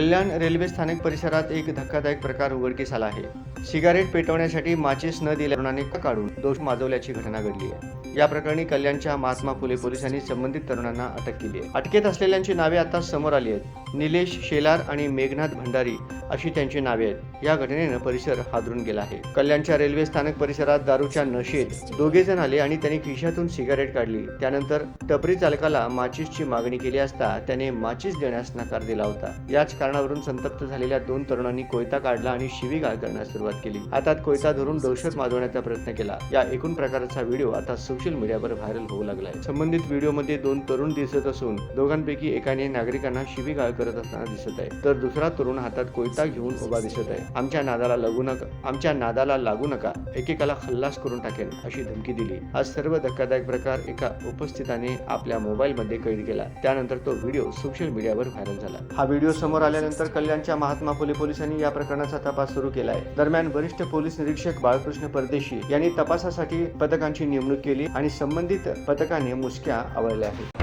कल्याण railway स्थानक परिसरात एक धक्कादायक प्रकार उघडकीस आला आहे. सिगारेट पेटवण्यासाठी माचीस न दिल्याने काढून दोष माजवल्याची घटना घडली आहे. या प्रकरणी कल्याणच्या महात्मा फुले पोलिसांनी संबंधित तरुणांना अटक केली आहे. अटकेत असलेल्यांची नावे आता समोर आली आहेत. निलेश शेलार आणि मेघनाथ भंडारी अशी त्यांची नावे आहेत. या घटनेनं परिसर हादरून गेला आहे. कल्याणच्या रेल्वे स्थानक परिसरात दारूच्या नशेत दोघे जण आले आणि त्यांनी खिशातून सिगारेट काढली. त्यानंतर टपरी चालकाला माचीसची मागणी केली असता त्याने माचीस देण्यास नकार दिला होता. याच कारणावरून संतप्त झालेल्या दोन तरुणांनी कोयता काढला आणि शिवीगाळ करण्यास सुरुवात केली. हातात कोयता धरून दहशत माजवण्याचा प्रयत्न केला. या एकूण प्रकारचा व्हिडिओ आता सोशल मीडियावर व्हायरल होऊ लागलाय. संबंधित व्हिडिओमध्ये दोन तरुण दिसत असून दोघांपैकी एकाने नागरिकांना शिवीगाळ करत असताना दिसत आहे. तर दुसरा तरुण हातात कोयता घेऊन उभा दिसत आहे. आमच्या नादाला लागू नका आमच्या नादाला लागू नका एकेकाला खल्लास करून टाकेन अशी धमकी दिली. हा सर्व धक्कादायक प्रकार एका उपस्थिताने आपल्या मोबाईलमध्ये कैद केला. त्यानंतर तो व्हिडिओ सोशल मीडियावर व्हायरल झाला. हा व्हिडिओ समोर आल्यानंतर कल्याणच्या महात्मा फुले पोलिसांनी या प्रकरणाचा तपास सुरू केला आहे दरम्यान वरिष्ठ पोलीस निरीक्षक बाळकृष्ण परदेशी यांनी तपासासाठी पथकांची नेमणूक केली आणि संबंधित पथकाने मुसक्या आवळल्या आहेत.